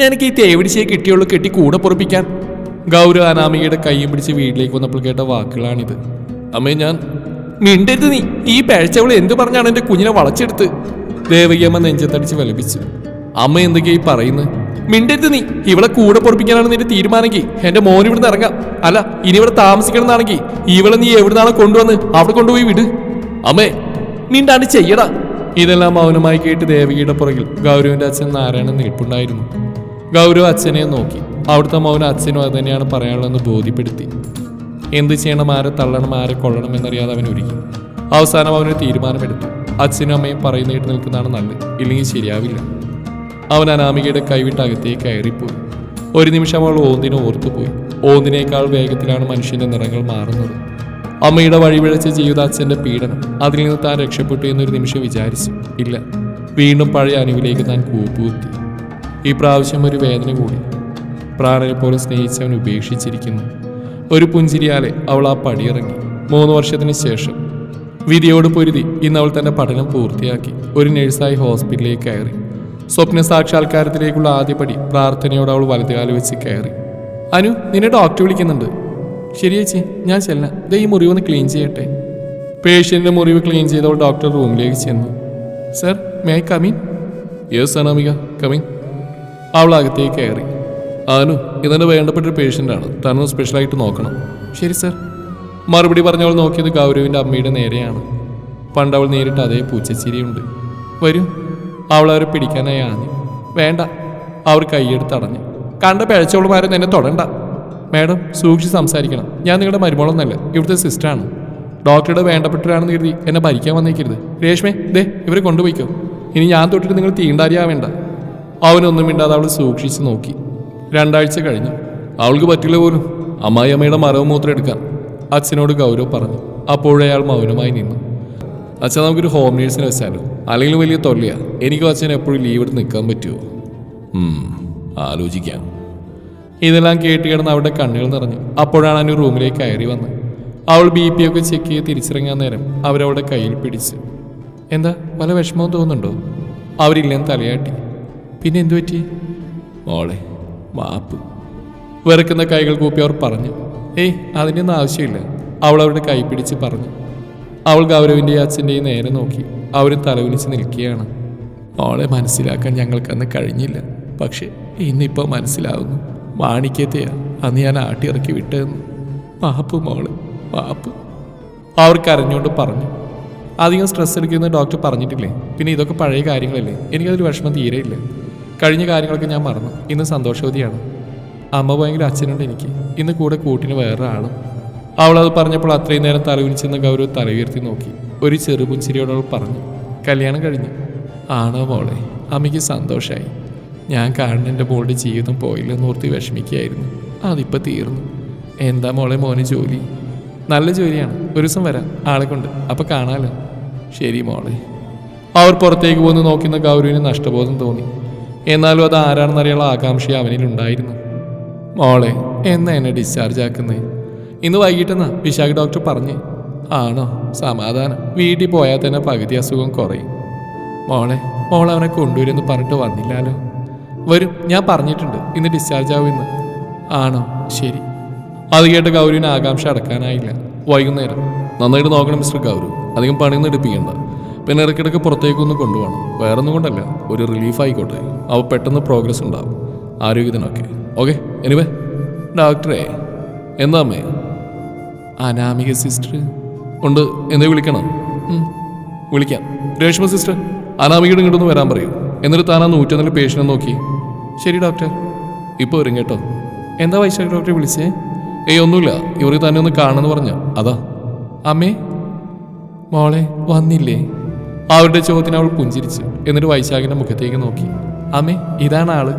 നിനക്ക് ഈ തേവിടിച്ചേ കിട്ടിയുള്ളൂ കെട്ടി കൂടെ പൊറപ്പിക്കാൻ. ഗൗരവ അനാമികയുടെ കൈയും പിടിച്ച് വീട്ടിലേക്ക് വന്നപ്പോൾ കേട്ട വാക്കുകളാണിത്. അമ്മേ ഞാൻ മിണ്ടരുത് നീ. ഈ പേഴ്ചവൾ എന്ത് പറഞ്ഞാണ് എന്റെ കുഞ്ഞിനെ വളച്ചെടുത്ത്? ദേവകിയമ്മ നെഞ്ചത്തടിച്ച് വിലപിച്ചു. അമ്മ എന്തൊക്കെയാ ഈ പറയുന്നത് മിണ്ടരുത് നീ. ഇവളെ കൂടെ പൊറപ്പിക്കാനാണ് നിന്റെ തീരുമാനമെങ്കിൽ എന്റെ മോൻ ഇവിടുന്ന് ഇറങ്ങാം. അല്ല ഇനി ഇവിടെ താമസിക്കണമെന്നാണെങ്കിൽ ഇവളെ നീ എവിടുന്നാണ് കൊണ്ടുവന്ന് അവിടെ കൊണ്ടുപോയി വിട്. അമ്മേ മിണ്ടാണ്ട് ചെയ്യടാ. ഇതെല്ലാം മൗനമായി കേട്ട് ദേവകിയുടെ പുറകിൽ ഗൗരവിന്റെ അച്ഛൻ നാരായണൻ നിൽപ്പുണ്ടായിരുന്നു. ഗൗരവ് അച്ഛനെ നോക്കി. അവിടുത്തെ മൗനം അച്ഛനും അത് തന്നെയാണ് പറയാനുള്ളതെന്ന് ബോധ്യപ്പെടുത്തി. എന്ത് ചെയ്യണം ആരെ തള്ളണം ആരെ കൊള്ളണം എന്നറിയാതെ അവൻ ഒരുക്കി അവസാനം അവനൊരു തീരുമാനമെടുത്തു. അച്ഛനും അമ്മയും പറയുന്ന കേട്ട് നിൽക്കുന്നതാണ് നല്ലത്. ഇല്ലെങ്കിൽ ശരിയാവില്ല. അവൻ അനാമികയുടെ കൈവിട്ട് അകത്തേക്ക് കയറിപ്പോയി. ഒരു നിമിഷം അവൾ ഓന്തിനെ ഓർത്തുപോയി. ഓന്തിനേക്കാൾ വേഗത്തിലാണ് മനുഷ്യന്റെ നിറങ്ങൾ മാറുന്നത്. അമ്മയുടെ വഴിപിഴച്ച ജീവിത അച്ഛന്റെ പീഡനം. അതിൽ നിന്ന് താൻ രക്ഷപ്പെട്ടു എന്നൊരു നിമിഷം വിചാരിച്ചു. ഇല്ല. വീണ്ടും പഴയ അനുവിലേക്ക് താൻ കൂപ്പുകുത്തി. ഈ പ്രാവശ്യം ഒരു വേദന കൂടി. പ്രാണനെ പോലെ സ്നേഹിച്ചവൻ ഉപേക്ഷിച്ചിരിക്കുന്നു. ഒരു പുഞ്ചിരിയാലെ അവൾ ആ പടിയിറങ്ങി. മൂന്ന് വർഷത്തിന് ശേഷം വിധിയോട് പൊരുതി ഇന്ന് അവൾ തന്റെ പഠനം പൂർത്തിയാക്കി. ഒരു നഴ്സായി ഹോസ്പിറ്റലിലേക്ക് കയറി. സ്വപ്ന സാക്ഷാത്കാരത്തിലേക്കുള്ള ആദ്യപടി പ്രാർത്ഥനയോട് അവൾ വലതുകാലം വെച്ച് കയറി. അനു നിന്നെ ഡോക്ടർ വിളിക്കുന്നുണ്ട്. ശരിയേച്ചി ഞാൻ ചെല്ലാം. ദേ ഈ മുറിവ് ഒന്ന് ക്ലീൻ ചെയ്യട്ടെ. പേഷ്യന്റിന്റെ മുറിവ് ക്ലീൻ ചെയ്തവൾ ഡോക്ടർ റൂമിലേക്ക് ചെന്നു. Sir may I come in yes Anamika. Come in അവൾ അകത്തേക്ക് കയറി. ആനു ഇതെന്റെ വേണ്ടപ്പെട്ട ഒരു പേഷ്യന്റാണ് തന്നെ സ്പെഷ്യലായിട്ട് നോക്കണം. ശരി സർ മറുപടി പറഞ്ഞവൾ നോക്കിയത് ഗൗരവിന്റെ അമ്മയുടെ നേരെയാണ്. പണ്ട് അവൾ നേരിട്ട് അതേ പൂച്ചച്ചിരിയുണ്ട്. വരൂ. അവൾ അവരെ പിടിക്കാനായി ആഞ്ഞു. വേണ്ട. അവർ കൈയെടുത്ത് അടഞ്ഞു. കണ്ട പിഴച്ചവളുമാരും എന്നെ തൊടണ്ട. മാഡം സൂക്ഷിച്ച് സംസാരിക്കണം. ഞാൻ നിങ്ങളുടെ മരുമോളൊന്നല്ല ഇവിടുത്തെ സിസ്റ്ററാണ് ഡോക്ടറുടെ വേണ്ടപ്പെട്ടവരാണെന്ന് കരുതി എന്നെ ഭരിക്കാൻ വന്നേക്കരുത്. രേഷ്മേ ദേ ഇവരെ കൊണ്ടുപോയിക്കോ. ഇനി ഞാൻ തൊട്ടിട്ട് നിങ്ങൾ തീണ്ടാരിയാവേണ്ട അവനൊന്നും മിണ്ടാതെ അവൾ സൂക്ഷിച്ചു നോക്കി. രണ്ടാഴ്ച കഴിഞ്ഞു. അവൾക്ക് പറ്റില്ല പോലും. അമ്മായി അമ്മയുടെ മരവും മൂത്രം എടുക്കാൻ. അച്ഛനോട് ഗൗരവ് പറഞ്ഞു. അപ്പോഴയാൾ മൗനമായി നിന്നു. അച്ഛൻ നമുക്കൊരു ഹോം നേഴ്സിനെ വെച്ചാലോ? അല്ലെങ്കിൽ വലിയ തൊല്ലയാ. എനിക്കും അച്ഛൻ എപ്പോഴും ലീവ് എടുത്ത് നിൽക്കാൻ പറ്റുമോ ആലോചിക്കാം. ഇതെല്ലാം കേട്ട് കിടന്ന് അവളുടെ കണ്ണുകൾ നിറഞ്ഞു. അപ്പോഴാണ് അനു റൂമിലേക്ക് കയറി വന്നത്. അവൾ ബി പി ഒക്കെ ചെക്ക് ചെയ്ത് തിരിച്ചിറങ്ങാൻ നേരം അവരവളുടെ കയ്യിൽ പിടിച്ച്. എന്താ? പല വിഷമവും തോന്നുന്നുണ്ടോ? അവരില്ലെന്ന് തലയാട്ടി. പിന്നെ എന്തു പറ്റി? മോളെ മാപ്പ് വെറുക്കുന്ന കൈകൾ കൂപ്പി അവർ പറഞ്ഞു. ഏയ് അതിനൊന്നും ആവശ്യമില്ല. അവൾ അവരുടെ കൈ പിടിച്ച് പറഞ്ഞു. അവൾ ഗൗരവിന്റെയും അച്ഛന്റെയും നേരെ നോക്കി. അവരും തലവിളിച്ച് നിൽക്കുകയാണ്. മോളെ മനസ്സിലാക്കാൻ ഞങ്ങൾക്കന്ന് കഴിഞ്ഞില്ല. പക്ഷേ ഇന്നിപ്പോൾ മനസ്സിലാവുന്നു. മാണിക്യത്തെയാ അന്ന് ഞാൻ ആട്ടിയിറക്കി വിട്ടതെന്ന്. മാപ്പ് മോളെ മാപ്പ് അവർ കരഞ്ഞുകൊണ്ട് പറഞ്ഞു. അധികം സ്ട്രെസ് എടുക്കുന്ന ഡോക്ടർ പറഞ്ഞിട്ടില്ലേ? പിന്നെ ഇതൊക്കെ പഴയ കാര്യങ്ങളല്ലേ? എനിക്കതൊരു വിഷമം തീരെയില്ല. കഴിഞ്ഞ കാര്യങ്ങളൊക്കെ ഞാൻ മറന്നു. ഇന്ന് സന്തോഷവതിയാണ്. അമ്മ ഭയങ്കര അച്ഛനുണ്ട് എനിക്ക്. ഇന്ന് കൂടെ കൂട്ടിന് വേറെ ആളും അവൾ അത് പറഞ്ഞപ്പോൾ അത്രയും നേരം തലവിരിച്ചെന്ന് ഗൗരവ് തല നോക്കി. ഒരു ചെറുപുഞ്ചിരിയോട് അവൾ പറഞ്ഞു കല്യാണം കഴിഞ്ഞു. ആണോ മോളെ? അമ്മയ്ക്ക് സന്തോഷമായി ഞാൻ കാണുന്ന എന്റെ മോളുടെ ജീവിതം പോയില്ലെന്ന് ഓർത്തി വിഷമിക്കുകയായിരുന്നു. അതിപ്പോൾ തീർന്നു. എന്താ മോളെ മോന് ജോലി? നല്ല ജോലിയാണ്. ഒരു ദിവസം വരാം. ആളെ കൊണ്ട്. അപ്പോൾ കാണാമല്ലോ ശരി മോളെ. അവർ പുറത്തേക്ക് പോകുന്നു നോക്കുന്ന ഗൗരവിന് നഷ്ടബോധം തോന്നി. എന്നാലും അത് ആരാണെന്നറിയാനുള്ള ആകാംക്ഷ അവനിൽ ഉണ്ടായിരുന്നു. മോളെ എന്നാ എന്നെ ഡിസ്ചാർജ് ആക്കുന്നേ? ഇന്ന് വൈകിട്ടെന്നാ? വിശാഖ ഡോക്ടർ പറഞ്ഞു. ആണോ? സമാധാനം. വീട്ടിൽ പോയാൽ തന്നെ പകുതി അസുഖം കുറയും. മോളെ മോൾ അവനെ കൊണ്ടുവരുമെന്ന് പറഞ്ഞിട്ട് വന്നില്ലാലോ? വരും ഞാൻ പറഞ്ഞിട്ടുണ്ട്. ഇന്ന് ഡിസ്ചാർജ് ആവുമെന്ന് ആണോ? ശരി. അത് കേട്ട് ഗൗരവിന് ആകാംക്ഷ അടക്കാനായില്ല. വൈകുന്നേരം. നന്നായിട്ട് നോക്കണം മിസ്റ്റർ ഗൗരവ് അധികം പണിയൊന്നും എടുപ്പിക്കണ്ട. പിന്നെ ഇടയ്ക്കിടയ്ക്ക് പുറത്തേക്കൊന്ന് കൊണ്ടുപോകണം. വേറൊന്നും കൊണ്ടല്ല ഒരു റിലീഫ് ആയിക്കോട്ടെ. അവ പെട്ടെന്ന് പ്രോഗ്രസ് ഉണ്ടാവും. ആരോഗ്യത്തിനൊക്കെ. ഓക്കെ എനിവേ ഡോക്ടറെ എന്താ അമ്മേ? അനാമിക സിസ്റ്റർ ഉണ്ട്. എന്തേ വിളിക്കണം? വിളിക്കാം. രേഷ്മ സിസ്റ്റർ അനാമികയുടെ ഇങ്ങോട്ടൊന്ന് വരാൻ പറയൂ. എന്നിട്ട് താൻ ആ നൂറ്റൊന്നിലെ പേഷ്യനെ നോക്കി. ശരി ഡോക്ടർ ഇപ്പോൾ വരും കേട്ടോ. എന്താ വൈശാഖ ഡോക്ടറെ വിളിച്ചേ? ഏയ് ഒന്നുമില്ല. ഇവർ തന്നെ ഒന്ന് കാണുമെന്ന് പറഞ്ഞു. അതാ. അമ്മേ മോളെ വന്നില്ലേ? അവരുടെ ചോദ്യത്തിന് അവൾ പുഞ്ചിരിച്ചു. എന്നിട്ട് വൈശാഖിന്റെ മുഖത്തേക്ക് നോക്കി. അമ്മേ ഇതാണ് ആൾ.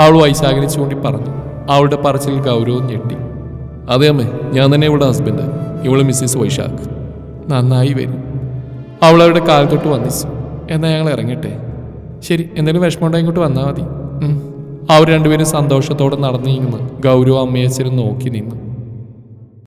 അവൾ വൈശാഖിനെ ചൂണ്ടി പറഞ്ഞു. അവളുടെ പറച്ചിൽ ഗൗരവം ഞെട്ടി. അതെ അമ്മേ ഞാൻ തന്നെ ഇവളുടെ ഹസ്ബൻഡ് ഇവൾ മിസ്സിസ് വൈശാഖ്. നന്നായി വരും. അവൾ അവരുടെ കാൽ തൊട്ട് വന്നിച്ചു എന്നാൽ ഞങ്ങൾ ഇറങ്ങട്ടെ. ശരി എന്തെങ്കിലും വിഷമമുണ്ടെങ്കിൽ ഇങ്ങോട്ട് വന്നാൽ മതി. അവർ രണ്ടുപേരും സന്തോഷത്തോടെ നടന്നിങ്ങുന്നു ഗൗരവ അമ്മയച്ചനും നോക്കി നിന്നു.